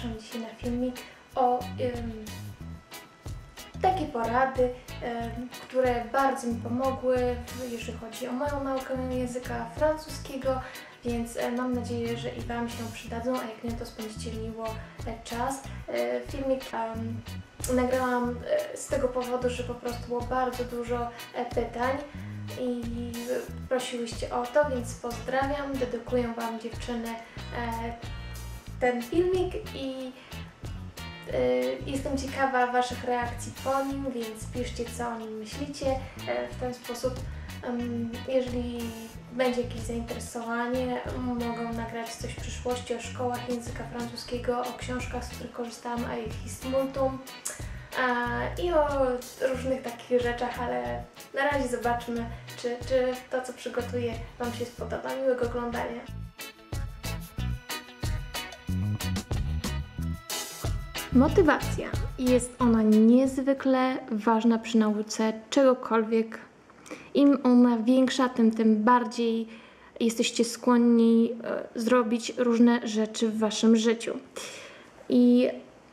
zapraszam dzisiaj na filmik o takie porady, które bardzo mi pomogły, jeżeli chodzi o moją naukę języka francuskiego, więc e, mam nadzieję, że i Wam się przydadzą, a jak nie, to spędzicie miło e, czas. E, Filmik em, nagrałam z tego powodu, że po prostu było bardzo dużo pytań i prosiłyście o to, więc pozdrawiam, dedykuję Wam dziewczyny ten filmik i e, jestem ciekawa Waszych reakcji po nim, więc piszcie co o nim myślicie. E, w ten sposób, jeżeli będzie jakieś zainteresowanie, mogą nagrać coś w przyszłości o szkołach języka francuskiego, o książkach, z których korzystałam, a ich multum a, i o różnych takich rzeczach, ale na razie zobaczmy, czy, czy to, co przygotuję, Wam się spodoba. Miłego oglądania. Motywacja. Jest ona niezwykle ważna przy nauce czegokolwiek. Im ona większa, tym, tym bardziej jesteście skłonni e, zrobić różne rzeczy w waszym życiu. I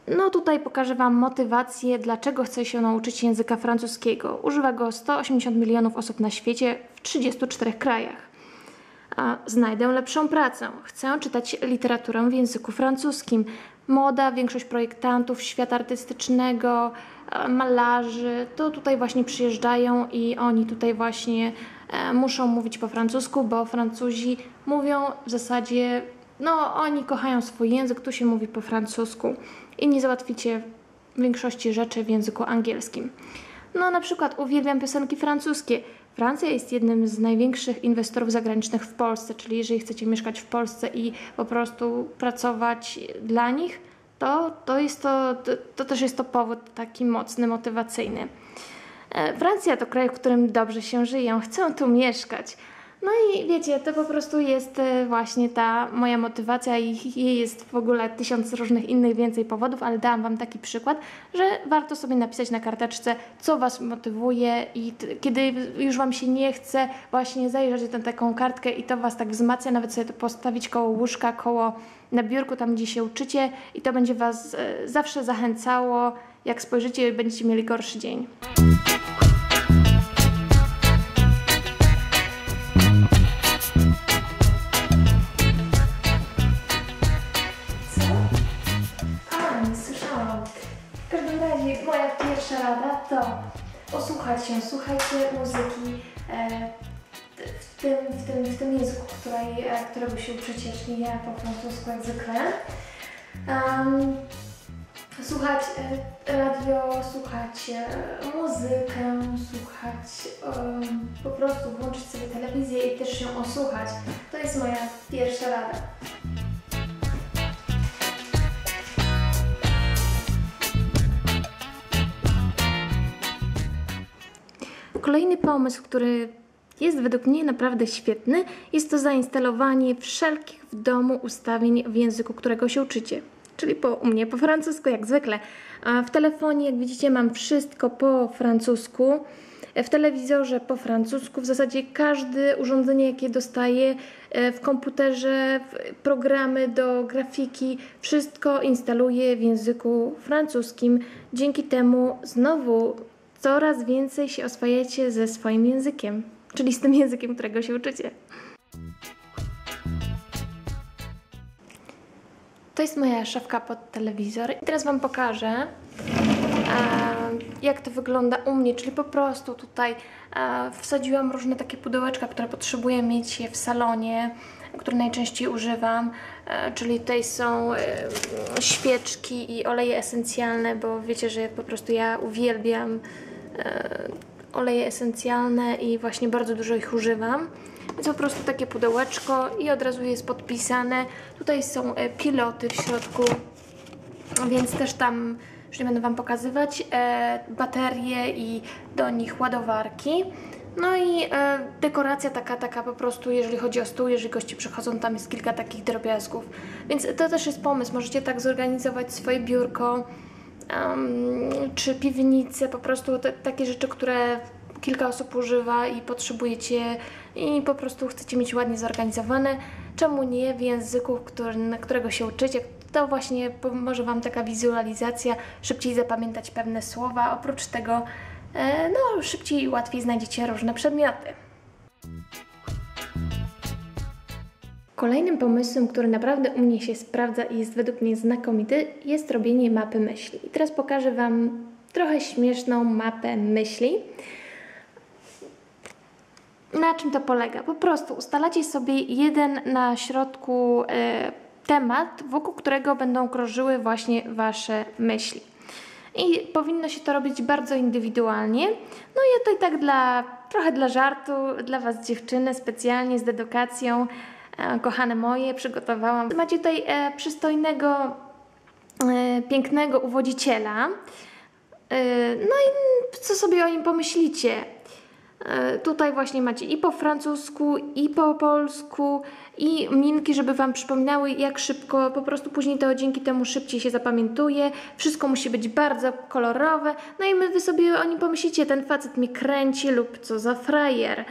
no tutaj pokażę Wam motywację, dlaczego chcę się nauczyć języka francuskiego. Używa go 180 milionów osób na świecie w 34 krajach. Znajdę lepszą pracę. Chcę czytać literaturę w języku francuskim. Moda, większość projektantów świata artystycznego, e, malarzy, to tutaj właśnie przyjeżdżają i oni tutaj właśnie e, muszą mówić po francusku, bo Francuzi mówią w zasadzie, no oni kochają swój język, tu się mówi po francusku i nie załatwicie większości rzeczy w języku angielskim. No na przykład uwielbiam piosenki francuskie. Francja jest jednym z największych inwestorów zagranicznych w Polsce, czyli jeżeli chcecie mieszkać w Polsce i po prostu pracować dla nich, to, to, jest to, to, to też jest to powód taki mocny, motywacyjny. E, Francja to kraj, w którym dobrze się żyje, chcę tu mieszkać. No i wiecie, to po prostu jest e, właśnie ta moja motywacja i jej jest w ogóle tysiąc różnych innych więcej powodów, ale dałam Wam taki przykład, że warto sobie napisać na karteczce, co Was motywuje i kiedy już Wam się nie chce właśnie zajrzeć na taką kartkę i to Was tak wzmacnia, nawet sobie to postawić koło łóżka, koło na biurku, tam gdzie się uczycie i to będzie Was e, zawsze zachęcało, jak spojrzycie będziecie mieli gorszy dzień. Się, słuchajcie muzyki e, w, tym, w, tym, w tym języku, której, e, którego się uczycie, ja po francusku jak zwykle. Um, słuchać e, radio, słuchać muzykę, słuchać po prostu włączyć sobie telewizję i też ją osłuchać. To jest moja pierwsza rada. Kolejny pomysł, który jest według mnie naprawdę świetny, jest to zainstalowanie wszelkich w domu ustawień w języku, którego się uczycie. Czyli po, u mnie po francusku, jak zwykle. A w telefonie, jak widzicie, mam wszystko po francusku. W telewizorze po francusku. W zasadzie każde urządzenie, jakie dostaję e, w komputerze, w programy do grafiki, wszystko instaluję w języku francuskim. Dzięki temu znowu coraz więcej się oswajacie ze swoim językiem, czyli z tym językiem, którego się uczycie. To jest moja szafka pod telewizor. I teraz Wam pokażę, e, jak to wygląda u mnie, czyli po prostu tutaj e, wsadziłam różne takie pudełeczka, które potrzebuję mieć je w salonie, które najczęściej używam, e, czyli tutaj są świeczki i oleje esencjalne, bo wiecie, że po prostu ja uwielbiam oleje esencjalne i właśnie bardzo dużo ich używam. Więc po prostu takie pudełeczko i od razu jest podpisane. Tutaj są e, piloty w środku, więc też tam, już nie będę Wam pokazywać, e, baterie i do nich ładowarki. No i e, dekoracja taka, taka po prostu, jeżeli chodzi o stół, jeżeli goście przychodzą, tam jest kilka takich drobiazgów. Więc to też jest pomysł, możecie tak zorganizować swoje biurko, czy piwnicę, po prostu te, takie rzeczy, które kilka osób używa i potrzebujecie i po prostu chcecie mieć ładnie zorganizowane. Czemu nie w języku, który, na którego się uczycie? to właśnie pomoże Wam taka wizualizacja, szybciej zapamiętać pewne słowa. Oprócz tego, e, no, szybciej i łatwiej znajdziecie różne przedmioty. Kolejnym pomysłem, który naprawdę u mnie się sprawdza i jest według mnie znakomity, jest robienie mapy myśli. I teraz pokażę Wam trochę śmieszną mapę myśli. Na czym to polega? Po prostu ustalacie sobie jeden na środku e, temat, wokół którego będą krążyły właśnie Wasze myśli. I powinno się to robić bardzo indywidualnie. No i ja tutaj tak dla, trochę dla żartu, dla Was dziewczyny, specjalnie z dedykacją, kochane moje, przygotowałam. Macie tutaj e, przystojnego, e, pięknego uwodziciela. E, no i co sobie o nim pomyślicie? Tutaj właśnie macie i po francusku, i po polsku, i minki, żeby Wam przypominały, jak szybko, po prostu później to dzięki temu szybciej się zapamiętuje. Wszystko musi być bardzo kolorowe. No i my Wy sobie o nim pomyślicie, ten facet mnie kręci lub co za frajer.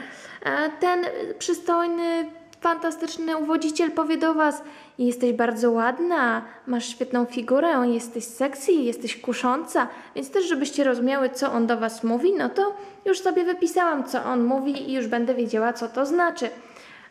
Ten przystojny, fantastyczny uwodziciel powie do Was, jesteś bardzo ładna, masz świetną figurę, jesteś sexy, jesteś kusząca, więc też żebyście rozumiały, co on do Was mówi, no to już sobie wypisałam, co on mówi i już będę wiedziała, co to znaczy.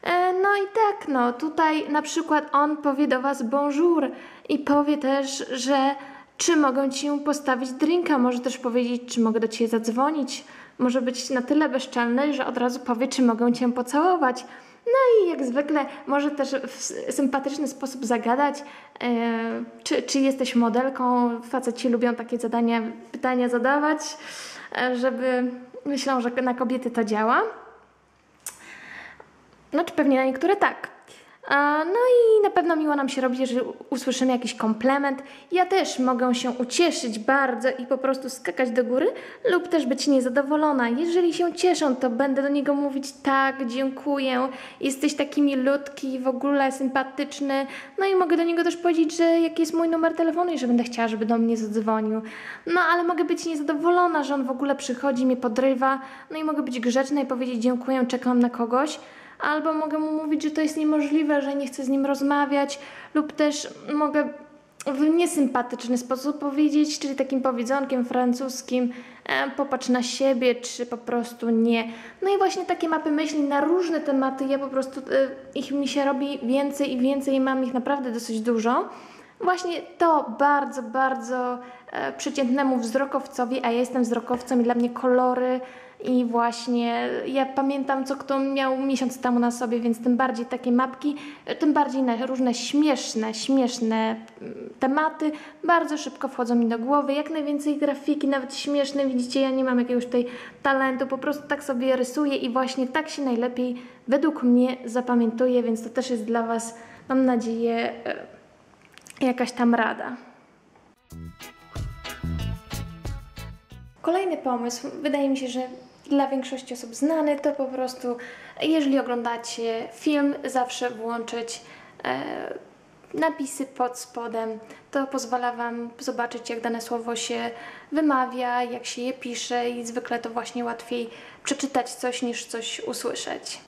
E, no i tak, no tutaj na przykład on powie do Was bonjour i powie też, że czy mogę Ci postawić drinka, może też powiedzieć, czy mogę do Ciebie zadzwonić. Może być na tyle bezczelny, że od razu powie, czy mogę Cię pocałować. No i jak zwykle może też w sympatyczny sposób zagadać, e, czy, czy jesteś modelką. Faceci lubią takie zadania, pytania zadawać, e, żeby myślą, że na kobiety to działa. Znaczy pewnie na niektóre tak. No i na pewno miło nam się robi, jeżeli usłyszymy jakiś komplement. Ja też mogę się ucieszyć bardzo i po prostu skakać do góry, lub też być niezadowolona. Jeżeli się cieszą, to będę do niego mówić tak, dziękuję, jesteś taki milutki, w ogóle sympatyczny. No i mogę do niego też powiedzieć, że jaki jest mój numer telefonu i że będę chciała, żeby do mnie zadzwonił. No ale mogę być niezadowolona, że on w ogóle przychodzi, mnie podrywa. No i mogę być grzeczna i powiedzieć dziękuję, czekam na kogoś albo mogę mu mówić, że to jest niemożliwe, że nie chcę z nim rozmawiać, lub też mogę w niesympatyczny sposób powiedzieć, czyli takim powiedzonkiem francuskim, e, popatrz na siebie, czy po prostu nie. No i właśnie takie mapy myśli na różne tematy, ja po prostu, e, ich mi się robi więcej i więcej mam ich naprawdę dosyć dużo. Właśnie to bardzo, bardzo przeciętnemu wzrokowcowi, a ja jestem wzrokowcem i dla mnie kolory, i właśnie ja pamiętam, co kto miał miesiąc temu na sobie, więc tym bardziej takie mapki, tym bardziej na różne śmieszne, śmieszne mm, tematy bardzo szybko wchodzą mi do głowy. Jak najwięcej grafiki, nawet śmieszne. Widzicie, ja nie mam jakiegoś tutaj talentu, po prostu tak sobie rysuję i właśnie tak się najlepiej według mnie zapamiętuje, więc to też jest dla Was, mam nadzieję, e, jakaś tam rada. Kolejny pomysł, wydaje mi się, że dla większości osób znany, to po prostu, jeżeli oglądacie film, zawsze włączyć e, napisy pod spodem. To pozwala Wam zobaczyć, jak dane słowo się wymawia, jak się je pisze i zwykle to właśnie łatwiej przeczytać coś niż coś usłyszeć.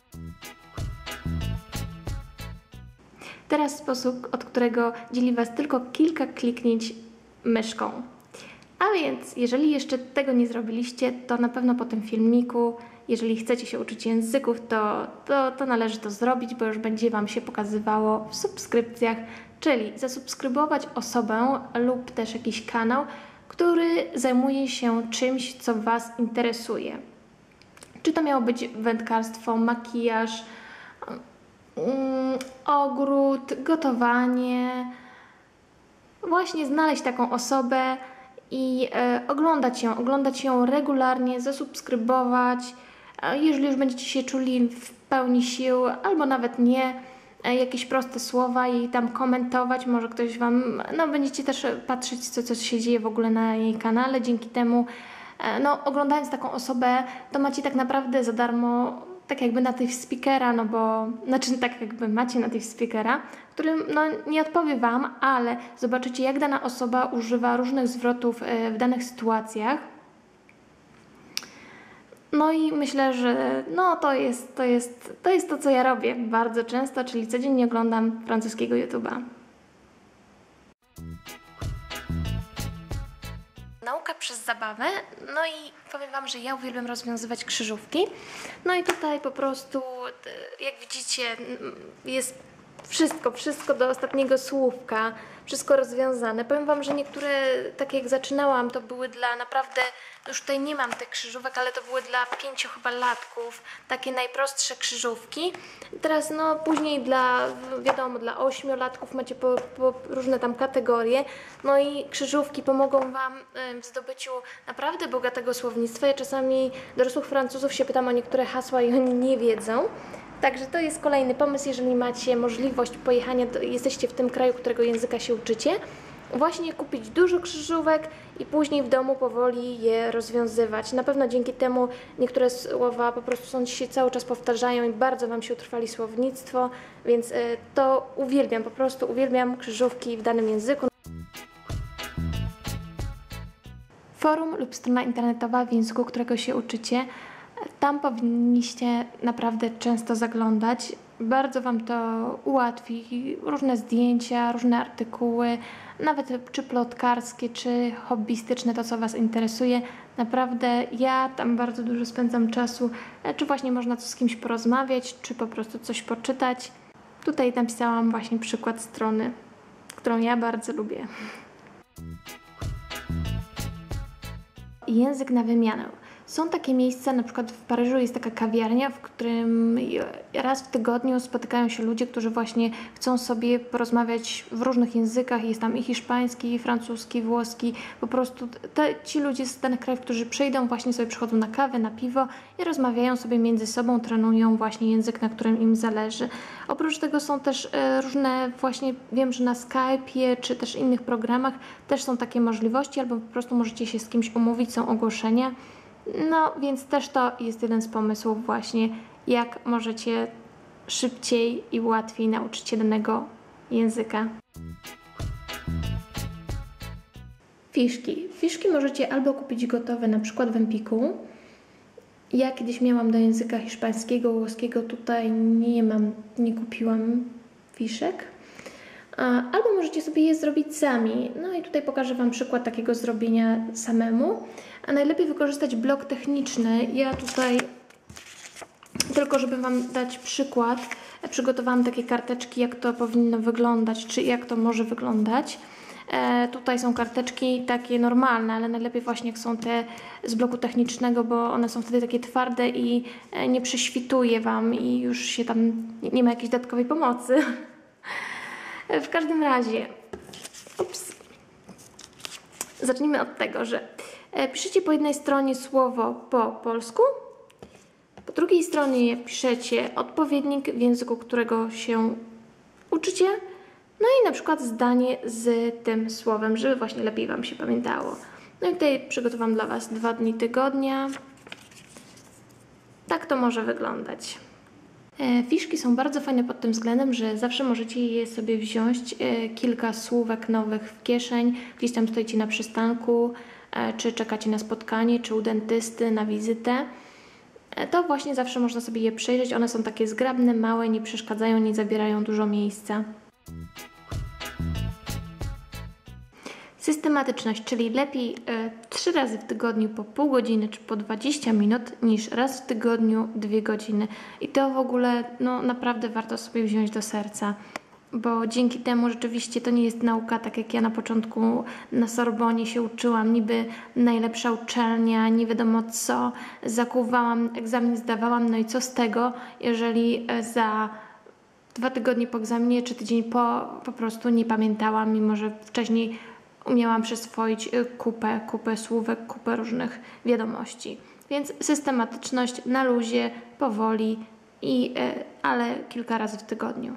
Teraz sposób, od którego dzieli Was tylko kilka kliknięć myszką. A więc, jeżeli jeszcze tego nie zrobiliście, to na pewno po tym filmiku, jeżeli chcecie się uczyć języków, to, to, to należy to zrobić, bo już będzie Wam się pokazywało w subskrypcjach, czyli zasubskrybować osobę lub też jakiś kanał, który zajmuje się czymś, co Was interesuje. Czy to miało być wędkarstwo, makijaż, um, ogród, gotowanie. Właśnie znaleźć taką osobę, i e, oglądać ją, oglądać ją regularnie, zasubskrybować. E, jeżeli już będziecie się czuli w pełni sił, albo nawet nie, e, jakieś proste słowa i tam komentować, może ktoś Wam, no będziecie też patrzeć, co, co się dzieje w ogóle na jej kanale, dzięki temu, no oglądając taką osobę, to macie tak naprawdę za darmo tak jakby native speakera, no bo, znaczy tak jakby macie native speakera, który no, nie odpowie Wam, ale zobaczycie jak dana osoba używa różnych zwrotów e, w danych sytuacjach. No i myślę, że no to jest, to jest, to jest to, co ja robię bardzo często, czyli codziennie oglądam francuskiego YouTube'a. Nauka przez zabawę. No i powiem Wam, że ja uwielbiam rozwiązywać krzyżówki. No i tutaj po prostu, jak widzicie, jest wszystko, wszystko do ostatniego słówka, wszystko rozwiązane. Powiem Wam, że niektóre, tak jak zaczynałam, to były dla naprawdę, już tutaj nie mam tych krzyżówek, ale to były dla pięciu chyba latków, takie najprostsze krzyżówki. Teraz no później dla, wiadomo, dla ośmiolatków macie po, po różne tam kategorie, no i krzyżówki pomogą Wam w zdobyciu naprawdę bogatego słownictwa. Ja czasami dorosłych Francuzów się pytam o niektóre hasła i oni nie wiedzą. Także to jest kolejny pomysł, jeżeli macie możliwość pojechania, do, jesteście w tym kraju, którego języka się uczycie, właśnie kupić dużo krzyżówek i później w domu powoli je rozwiązywać. Na pewno dzięki temu niektóre słowa po prostu są się cały czas powtarzają i bardzo Wam się utrwali słownictwo, więc y, to uwielbiam, po prostu uwielbiam krzyżówki w danym języku. Forum lub strona internetowa w języku, którego się uczycie. Tam powinniście naprawdę często zaglądać. Bardzo Wam to ułatwi. Różne zdjęcia, różne artykuły, nawet czy plotkarskie, czy hobbystyczne, to co Was interesuje. Naprawdę ja tam bardzo dużo spędzam czasu, e, czy właśnie można z kimś porozmawiać, czy po prostu coś poczytać. Tutaj napisałam właśnie przykład strony, którą ja bardzo lubię. język na wymianę. Są takie miejsca, na przykład w Paryżu jest taka kawiarnia, w którym raz w tygodniu spotykają się ludzie, którzy właśnie chcą sobie porozmawiać w różnych językach. Jest tam i hiszpański, i francuski, włoski. Po prostu te, ci ludzie z danych krajów, którzy przyjdą, właśnie sobie przychodzą na kawę, na piwo i rozmawiają sobie między sobą, trenują właśnie język, na którym im zależy. Oprócz tego są też e, różne właśnie, wiem, że na Skype'ie czy też innych programach też są takie możliwości, albo po prostu możecie się z kimś umówić, są ogłoszenia. No, więc też to jest jeden z pomysłów właśnie, jak możecie szybciej i łatwiej nauczyć się danego języka. Fiszki. Fiszki możecie albo kupić gotowe, na przykład w Empiku. Ja kiedyś miałam do języka hiszpańskiego, włoskiego, tutaj nie mam, nie kupiłam fiszek. Albo możecie sobie je zrobić sami. No i tutaj pokażę Wam przykład takiego zrobienia samemu. A najlepiej wykorzystać blok techniczny. Ja tutaj, tylko żeby Wam dać przykład, przygotowałam takie karteczki, jak to powinno wyglądać, czy jak to może wyglądać. E, tutaj są karteczki takie normalne, ale najlepiej właśnie jak są te z bloku technicznego, bo one są wtedy takie twarde i e, nie prześwituje Wam i już się tam nie ma jakiejś dodatkowej pomocy. W każdym razie, ups. zacznijmy od tego, że e, piszecie po jednej stronie słowo po polsku, po drugiej stronie piszecie odpowiednik w języku, którego się uczycie, no i na przykład zdanie z tym słowem, żeby właśnie lepiej Wam się pamiętało. No i tutaj przygotowałam dla Was dwa dni tygodnia. Tak to może wyglądać. E, Fiszki są bardzo fajne pod tym względem, że zawsze możecie je sobie wziąć e, kilka słówek nowych w kieszeń, gdzieś tam stoicie na przystanku, e, czy czekacie na spotkanie, czy u dentysty, na wizytę. To właśnie zawsze można sobie je przejrzeć. One są takie zgrabne, małe, nie przeszkadzają, nie zabierają dużo miejsca. Systematyczność, czyli lepiej e, trzy razy w tygodniu po pół godziny czy po 20 minut niż raz w tygodniu dwie godziny. I to w ogóle no, naprawdę warto sobie wziąć do serca, bo dzięki temu rzeczywiście to nie jest nauka tak jak ja na początku na Sorbonie się uczyłam, niby najlepsza uczelnia, nie wiadomo co, zakuwałam, egzamin zdawałam, no i co z tego, jeżeli e, za dwa tygodnie po egzaminie czy tydzień po po prostu nie pamiętałam, mimo że wcześniej umiałam przyswoić y, kupę, kupę słówek, kupę różnych wiadomości. Więc systematyczność na luzie, powoli, i, y, ale kilka razy w tygodniu.